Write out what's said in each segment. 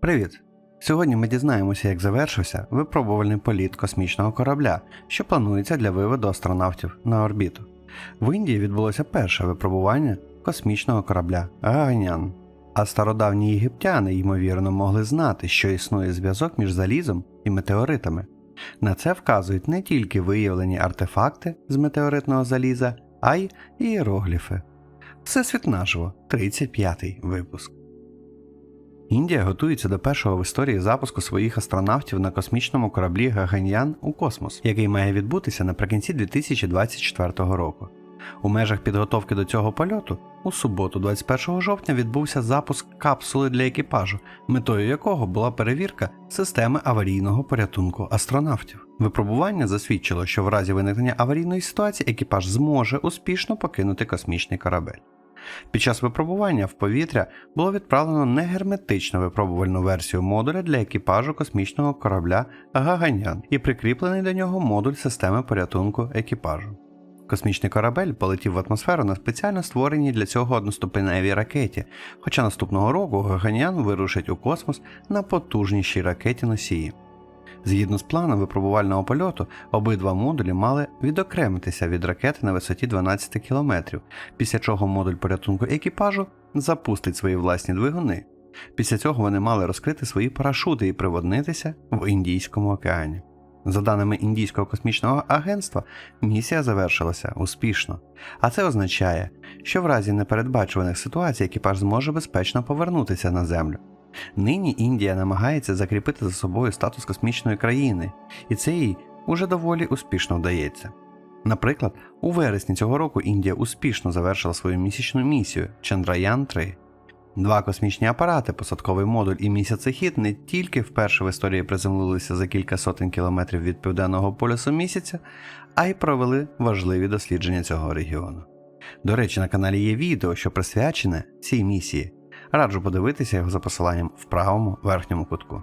Привіт! Сьогодні ми дізнаємося, як завершився випробувальний політ космічного корабля, що планується для виводу астронавтів на орбіту. В Індії відбулося перше випробування космічного корабля Гаганян. А стародавні єгиптяни, ймовірно, могли знати, що існує зв'язок між залізом і метеоритами. На це вказують не тільки виявлені артефакти з метеоритного заліза, а й іерогліфи. Всесвіт наживо, 35-й випуск. Індія готується до першого в історії запуску своїх астронавтів на космічному кораблі Гаганьян у космос, який має відбутися наприкінці 2024 року. У межах підготовки до цього польоту у суботу, 21 жовтня, відбувся запуск капсули для екіпажу, метою якого була перевірка системи аварійного порятунку астронавтів. Випробування засвідчило, що в разі виникнення аварійної ситуації екіпаж зможе успішно покинути космічний корабель. Під час випробування в повітря було відправлено негерметичну випробувальну версію модуля для екіпажу космічного корабля Гаганян і прикріплений до нього модуль системи порятунку екіпажу. Космічний корабель полетів в атмосферу на спеціально створеній для цього одноступеневій ракеті, хоча наступного року Гаганян вирушить у космос на потужнішій ракеті носії. Згідно з планом випробувального польоту, обидва модулі мали відокремитися від ракети на висоті 12 км, після чого модуль порятунку екіпажу запустить свої власні двигуни. Після цього вони мали розкрити свої парашути і приводнитися в Індійському океані. За даними Індійського космічного агентства, місія завершилася успішно, а це означає, що в разі непередбачуваних ситуацій екіпаж зможе безпечно повернутися на Землю. Нині Індія намагається закріпити за собою статус космічної країни, і це їй уже доволі успішно вдається. Наприклад, у вересні цього року Індія успішно завершила свою місячну місію Чандраян 3. Два космічні апарати, посадковий модуль і місяцехід не тільки вперше в історії приземлилися за кілька сотень кілометрів від південного полюсу місяця, а й провели важливі дослідження цього регіону. До речі, на каналі є відео, що присвячене цій місії. Раджу подивитися його за посиланням в правому верхньому кутку.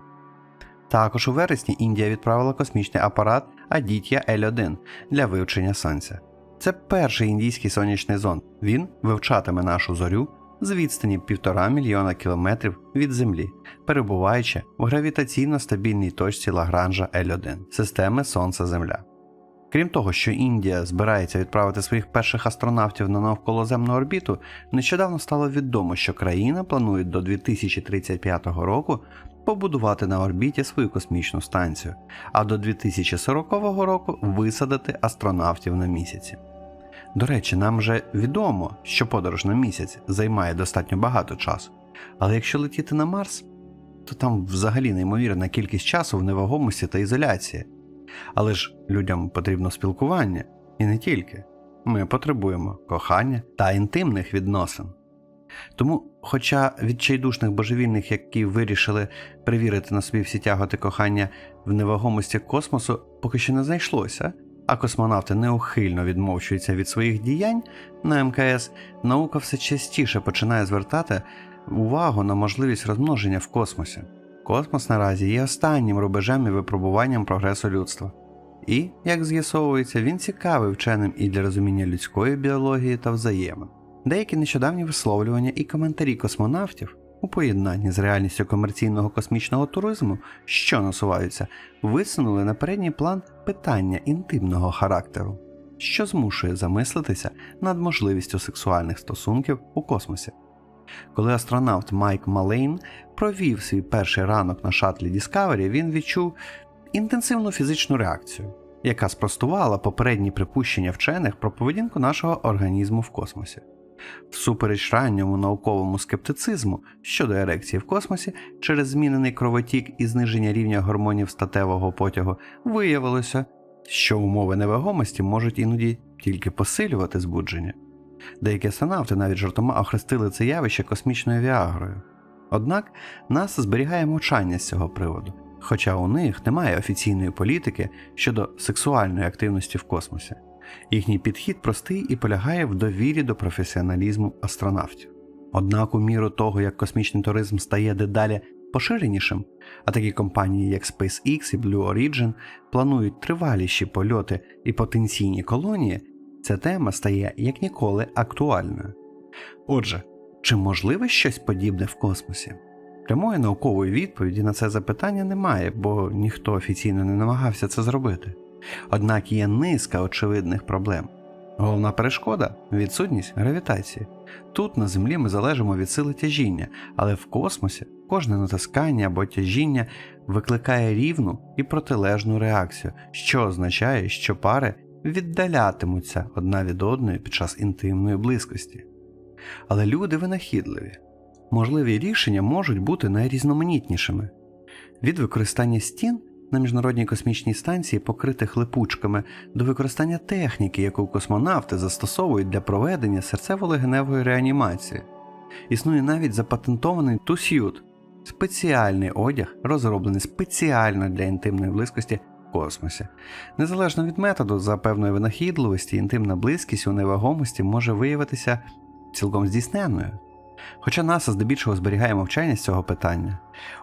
Також у вересні Індія відправила космічний апарат Aditya L1 для вивчення сонця. Це перший індійський сонячний зонд. Він вивчатиме нашу зорю з відстані півтора мільйона кілометрів від Землі, перебуваючи в гравітаційно стабільній точці Лагранжа L1 системи Сонце-Земля. Крім того, що Індія збирається відправити своїх перших астронавтів на навколоземну орбіту, нещодавно стало відомо, що країна планує до 2035 року побудувати на орбіті свою космічну станцію, а до 2040 року висадити астронавтів на місяці. До речі, нам вже відомо, що подорож на місяць займає достатньо багато часу. Але якщо летіти на Марс, то там взагалі неймовірна кількість часу в невагомості та ізоляції. Але ж людям потрібно спілкування і не тільки. Ми потребуємо кохання та інтимних відносин. Тому, хоча відчайдушних божевільних, які вирішили перевірити на собі всі тяготи кохання в невагомості космосу, поки що не знайшлося, а космонавти неухильно відмовчуються від своїх діянь на МКС, наука все частіше починає звертати увагу на можливість розмноження в космосі. Космос наразі є останнім рубежем і випробуванням прогресу людства. І, як з'ясовується, він цікавий вченим і для розуміння людської біології та взаємин. Деякі нещодавні висловлювання і коментарі космонавтів у поєднанні з реальністю комерційного космічного туризму, що насуваються, висунули на передній план питання інтимного характеру, що змушує замислитися над можливістю сексуальних стосунків у космосі. Коли астронавт Майк Малейн провів свій перший ранок на шатлі Discovery, він відчув інтенсивну фізичну реакцію, яка спростувала попередні припущення вчених про поведінку нашого організму в космосі. Всупереч ранньому науковому скептицизму щодо ерекції в космосі через змінений кровотік і зниження рівня гормонів статевого потягу виявилося, що умови невагомості можуть іноді тільки посилювати збудження. Деякі астронавти навіть жартома охрестили це явище космічною віагрою. Однак нас зберігає мовчання з цього приводу, хоча у них немає офіційної політики щодо сексуальної активності в космосі. Їхній підхід простий і полягає в довірі до професіоналізму астронавтів. Однак, у міру того, як космічний туризм стає дедалі поширенішим, а такі компанії, як SpaceX і Blue Origin планують триваліші польоти і потенційні колонії, ця тема стає як ніколи актуальною. Отже, чи можливе щось подібне в космосі? Прямої наукової відповіді на це запитання немає, бо ніхто офіційно не намагався це зробити. Однак є низка очевидних проблем. Головна перешкода відсутність гравітації. Тут на Землі ми залежимо від сили тяжіння, але в космосі кожне натискання або тяжіння викликає рівну і протилежну реакцію, що означає, що пари віддалятимуться одна від одної під час інтимної близькості. Але люди винахідливі. Можливі рішення можуть бути найрізноманітнішими від використання стін на міжнародній космічній станції, покритих липучками, до використання техніки, яку космонавти застосовують для проведення серцево-легеневої реанімації. Існує навіть запатентований тусют спеціальний одяг, розроблений спеціально для інтимної близькості космосі. Незалежно від методу, за певної винахідливості, інтимна близькість у невагомості може виявитися цілком здійсненною. Хоча НАСА здебільшого зберігає мовчання з цього питання.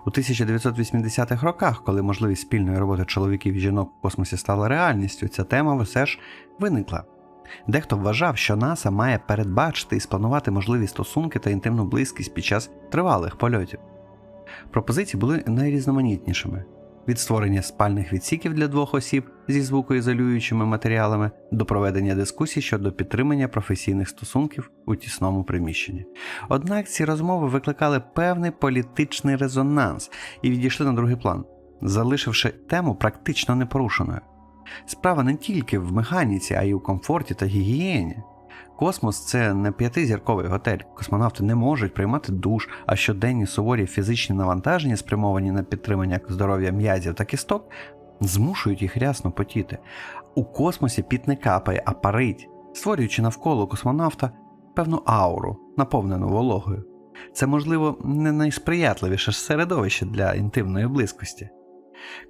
У 1980-х роках, коли можливість спільної роботи чоловіків і жінок в космосі стала реальністю, ця тема все ж виникла. Дехто вважав, що НАСА має передбачити і спланувати можливі стосунки та інтимну близькість під час тривалих польотів. Пропозиції були найрізноманітнішими від створення спальних відсіків для двох осіб зі звукоізолюючими матеріалами до проведення дискусій щодо підтримання професійних стосунків у тісному приміщенні. Однак ці розмови викликали певний політичний резонанс і відійшли на другий план, залишивши тему практично непорушеною. Справа не тільки в механіці, а й у комфорті та гігієні. Космос це не п'ятизірковий готель. Космонавти не можуть приймати душ, а щоденні суворі фізичні навантаження, спрямовані на підтримання здоров'я м'язів та кісток, змушують їх рясно потіти. У космосі піт не капає, а парить, створюючи навколо космонавта певну ауру, наповнену вологою. Це, можливо, не найсприятливіше середовище для інтимної близькості.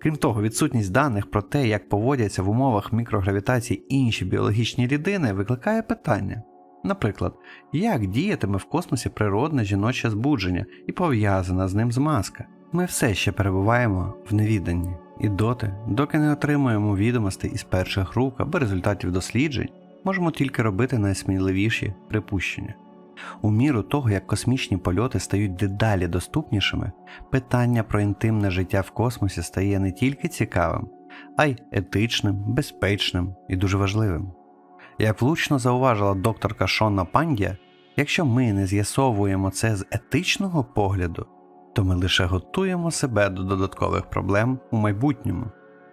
Крім того, відсутність даних про те, як поводяться в умовах мікрогравітації інші біологічні рідини, викликає питання. Наприклад, як діятиме в космосі природне жіноче збудження і пов'язана з ним змазка? Ми все ще перебуваємо в невіданні, і доти, доки не отримуємо відомостей із перших рук або результатів досліджень, можемо тільки робити найсміливіші припущення. У міру того, як космічні польоти стають дедалі доступнішими, питання про інтимне життя в космосі стає не тільки цікавим, а й етичним, безпечним і дуже важливим. Як влучно зауважила докторка Шонна Пандія, якщо ми не з'ясовуємо це з етичного погляду, то ми лише готуємо себе до додаткових проблем у майбутньому.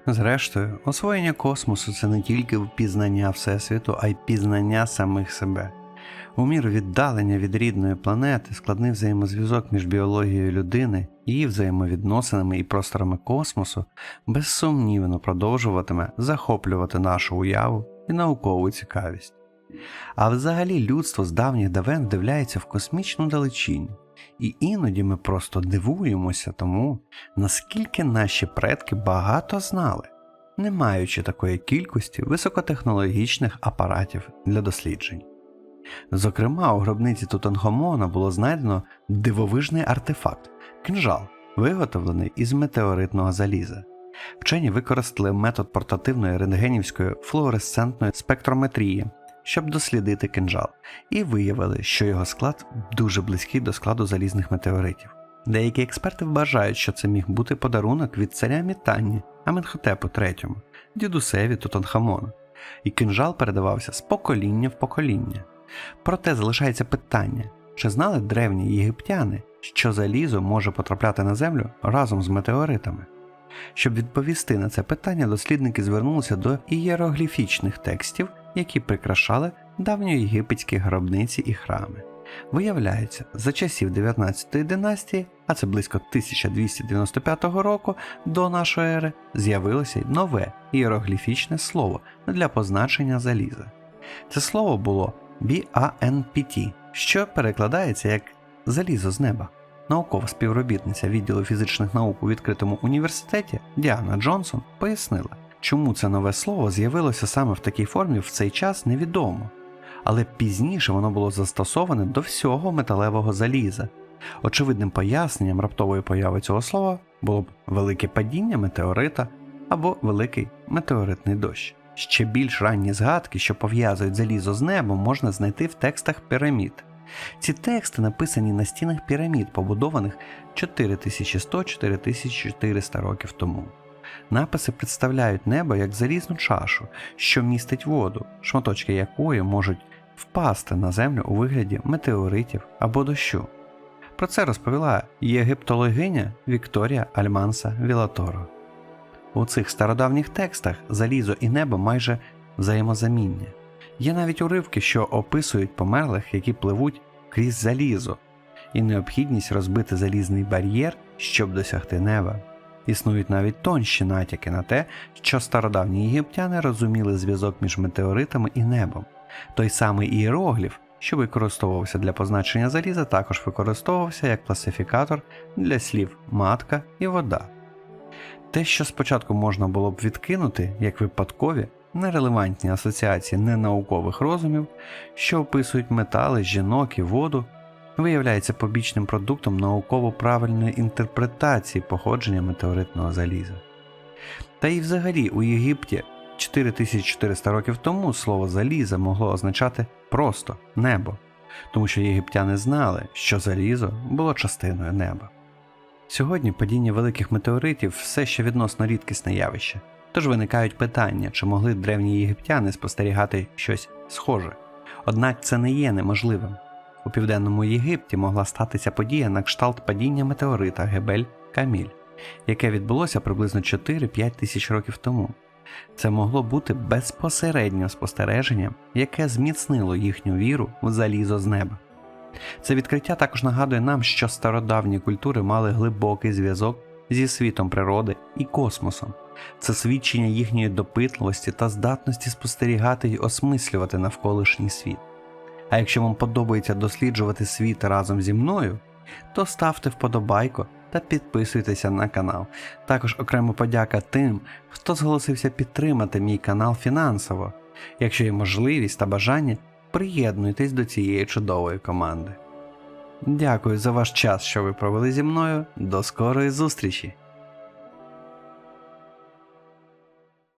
Зрештою, освоєння космосу це не тільки впізнання Всесвіту, а й пізнання самих себе. У міру віддалення від рідної планети складний взаємозв'язок між біологією людини, її взаємовідносинами і просторами космосу безсумнівно продовжуватиме захоплювати нашу уяву і наукову цікавість. А взагалі людство з давніх давен вдивляється в космічну далечінь, і іноді ми просто дивуємося тому, наскільки наші предки багато знали, не маючи такої кількості високотехнологічних апаратів для досліджень. Зокрема, у гробниці Тутанхамона було знайдено дивовижний артефакт кинжал, виготовлений із метеоритного заліза. Вчені використали метод портативної рентгенівської флуоресцентної спектрометрії, щоб дослідити кинжал, і виявили, що його склад дуже близький до складу залізних метеоритів. Деякі експерти вважають, що це міг бути подарунок від царя Мітанні Аменхотепу III, дідусеві Тутанхамона, і кинжал передавався з покоління в покоління. Проте залишається питання: чи знали древні єгиптяни, що залізо може потрапляти на землю разом з метеоритами? Щоб відповісти на це питання, дослідники звернулися до ієрогліфічних текстів, які прикрашали давньоєгипетські гробниці і храми. Виявляється, за часів 19 династії, а це близько 1295 року до нашої ери, з'явилося нове ієрогліфічне слово для позначення заліза. Це слово було BANPT, що перекладається як залізо з неба. Наукова співробітниця відділу фізичних наук у відкритому університеті Діана Джонсон пояснила, чому це нове слово з'явилося саме в такій формі в цей час невідомо, але пізніше воно було застосоване до всього металевого заліза. Очевидним поясненням раптової появи цього слова було б велике падіння метеорита або великий метеоритний дощ. Ще більш ранні згадки, що пов'язують залізо з небом, можна знайти в текстах пірамід. Ці тексти написані на стінах пірамід, побудованих 4100-4400 років тому. Написи представляють небо як залізну чашу, що містить воду, шматочки якої можуть впасти на землю у вигляді метеоритів або дощу. Про це розповіла єгиптологиня Вікторія Альманса Вілаторо. У цих стародавніх текстах залізо і небо майже взаємозаміння. Є навіть уривки, що описують померлих, які пливуть крізь залізо, і необхідність розбити залізний бар'єр, щоб досягти неба. Існують навіть тонші натяки на те, що стародавні єгиптяни розуміли зв'язок між метеоритами і небом. Той самий іерогліф, що використовувався для позначення заліза, також використовувався як класифікатор для слів матка і вода. Те, що спочатку можна було б відкинути як випадкові, нерелевантні асоціації ненаукових розумів, що описують метали, жінок і воду, виявляється побічним продуктом науково правильної інтерпретації походження метеоритного заліза. Та й взагалі у Єгипті 4400 років тому слово заліза могло означати просто небо, тому що єгиптяни знали, що залізо було частиною неба. Сьогодні падіння великих метеоритів все ще відносно рідкісне явище, тож виникають питання, чи могли древні єгиптяни спостерігати щось схоже. Однак це не є неможливим. У південному Єгипті могла статися подія на кшталт падіння метеорита Гебель Каміль, яке відбулося приблизно 4-5 тисяч років тому. Це могло бути безпосередньо спостереженням, яке зміцнило їхню віру в залізо з неба. Це відкриття також нагадує нам, що стародавні культури мали глибокий зв'язок зі світом природи і космосом. Це свідчення їхньої допитливості та здатності спостерігати й осмислювати навколишній світ. А якщо вам подобається досліджувати світ разом зі мною, то ставте вподобайку та підписуйтеся на канал. Також окремо подяка тим, хто зголосився підтримати мій канал фінансово. Якщо є можливість та бажання, приєднуйтесь до цієї чудової команди. Дякую за ваш час, що ви провели зі мною. До скорої зустрічі!